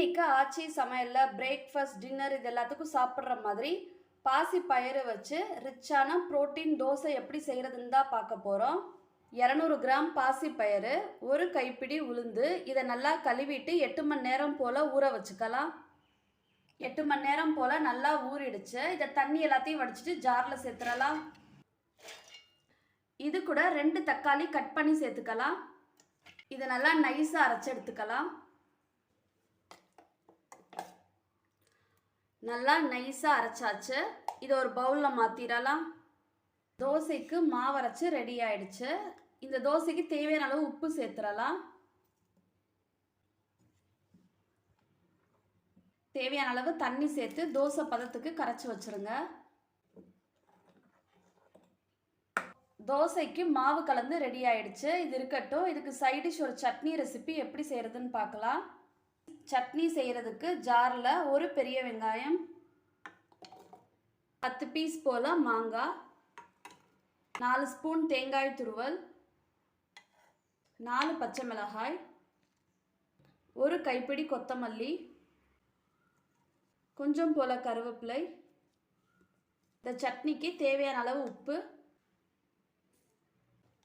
இன்னைக்கு ஆச்சி சமையலில் breakfast dinner இது எல்லாத்துக்கும் சாப்பிட்ற மாதிரி பாசி பயிறு வச்சு ரிச்சான புரோட்டீன் தோசை எப்படி செய்கிறதுன்னு தான் பார்க்க போகிறோம் இரநூறு கிராம் பாசி பயிறு ஒரு கைப்பிடி உளுந்து இதை நல்லா கழுவிட்டு எட்டு மணி நேரம் போல் ஊற வச்சுக்கலாம். எட்டு மணி நேரம் போல் நல்லா ஊறிடுச்சு. இதை தண்ணி எல்லாத்தையும் வடிச்சிட்டு ஜாரில் சேர்த்துடலாம். இது கூட ரெண்டு தக்காளி கட் பண்ணி சேர்த்துக்கலாம். இதை நல்லா நைஸாக அரைச்சி எடுத்துக்கலாம். நல்லா நைஸாக அரைச்சாச்சு. இதை ஒரு பவுலில் மாற்றிடலாம் தோசைக்கு மாவு அரைச்சி ரெடி ஆயிடுச்சு. இந்த தோசைக்கு தேவையான அளவு உப்பு சேர்த்துடலாம். தேவையான அளவு தண்ணி சேர்த்து தோசை பதத்துக்கு கரைச்சி வச்சுருங்க. தோசைக்கு மாவு கலந்து ரெடி ஆயிடுச்சு. இது இருக்கட்டும். இதுக்கு சைடிஷ் ஒரு சட்னி ரெசிபி எப்படி செய்கிறதுன்னு பார்க்கலாம். சட்னி செய்கிறதுக்கு ஜாரில் ஒரு பெரிய வெங்காயம் பத்து பீஸ் போல் மாங்காய் நாலு ஸ்பூன் தேங்காய் துருவல் நாலு பச்சை மிளகாய் ஒரு கைப்பிடி கொத்தமல்லி கொஞ்சம் போல் கருவேப்பிலை. இந்த சட்னிக்கு தேவையான அளவு உப்பு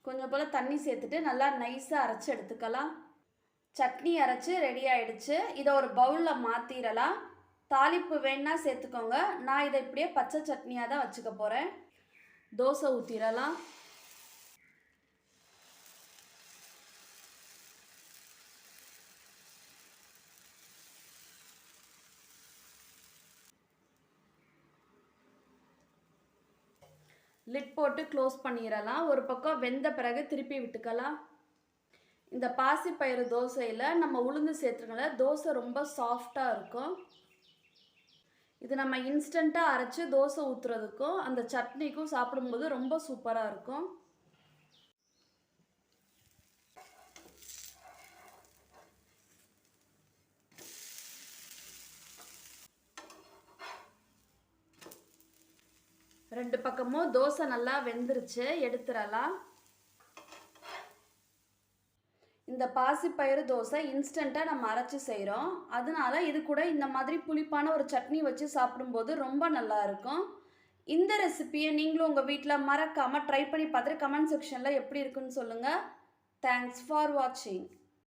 கொஞ்சம் போல் தண்ணி சேர்த்துட்டு நல்லா நைஸாக அரைச்சி எடுத்துக்கலாம். சட்னி அரைச்சி ரெடி ஆயிடுச்சு. இதை ஒரு பவுலில் மாற்றிடலாம் தாளிப்பு வேணால் சேர்த்துக்கோங்க. நான் இதை இப்படியே பச்சை சட்னியாக தான் வச்சுக்க போகிறேன் தோசை ஊற்றிடலாம் லிட் போட்டு க்ளோஸ் பண்ணிடலாம். ஒரு பக்கம் வெந்த பிறகு திருப்பி விட்டுக்கலாம். இந்த பாசிப்பயிறு தோசையில் நம்ம உளுந்து சேர்த்துருக்கல தோசை ரொம்ப சாஃப்டாக இருக்கும். இது நம்ம இன்ஸ்டண்ட்டாக அரைச்சி தோசை ஊற்றுறதுக்கும் அந்த சட்னிக்கும் சாப்பிடும்போது ரொம்ப சூப்பராக இருக்கும். ரெண்டு பக்கமும் தோசை நல்லா வெந்துருச்சு. எடுத்துடலாம். இந்த பாசிப்பயிறு தோசை இன்ஸ்டண்ட்டாக நம்ம அரைச்சி செய்கிறோம் அதனால இது கூட இந்த மாதிரி புளிப்பான ஒரு சட்னி வச்சு சாப்பிடும்போது ரொம்ப நல்லாயிருக்கும் இந்த ரெசிபியை நீங்களும் உங்கள் வீட்டில் மறக்காமல் ட்ரை பண்ணி பார்த்துட்டு கமெண்ட் செக்ஷனில் எப்படி இருக்குன்னு சொல்லுங்கள் தேங்க்ஸ் ஃபார் வாட்சிங்